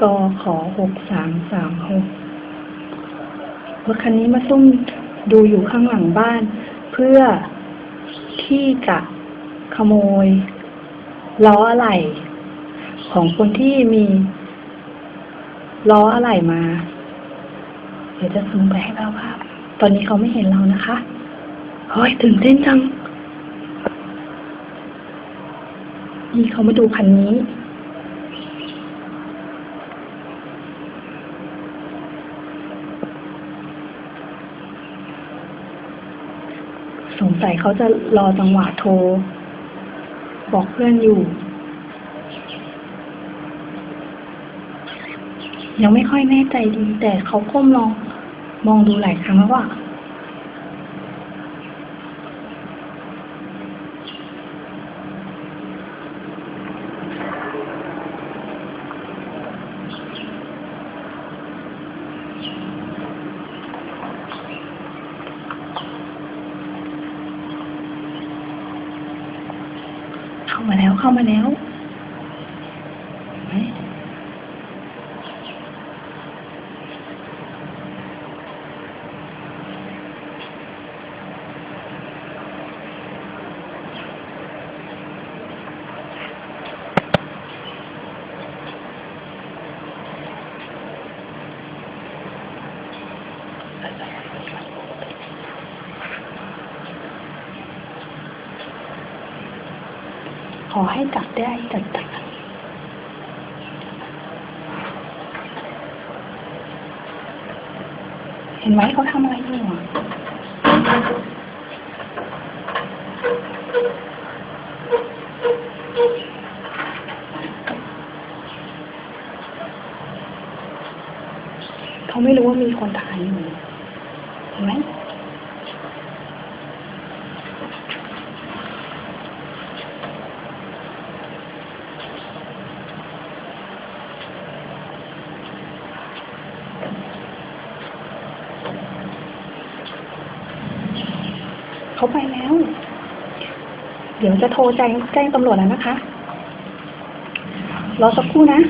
กขอหกสามสามหกรถคันนี้มาซุ่มดูอยู่ข้างหลังบ้าน เพื่อที่จะขโมย ล้ออะไหล่ของคนที่มี ล้ออะไหล่มา เดี๋ยวจะซูมไปให้เราภาพ ตอนนี้เขาไม่เห็นเรานะคะเฮ้ยตื่นเต้นจัง นี่เขามาดูคันนี้ สงสัยเขาจะรอจังหวะโทร บอกเพื่อนอยู่ ยังไม่ค่อยแน่ใจดี แต่เขาก้มลองมองดูหลายครั้งแล้วว่าเข้ามาแล้วเข้ามาแล้ว ขอให้จับได้จัดจัดเห็นไหมเขาทำอะไรอยู่เขาไม่รู้ว่ามีคนถ่ายอยู่เห็นไหม เขาไปแล้ว เดี๋ยวจะโทรแจ้งแจ้งตำรวจแล้วนะคะ รอสักครู่นะ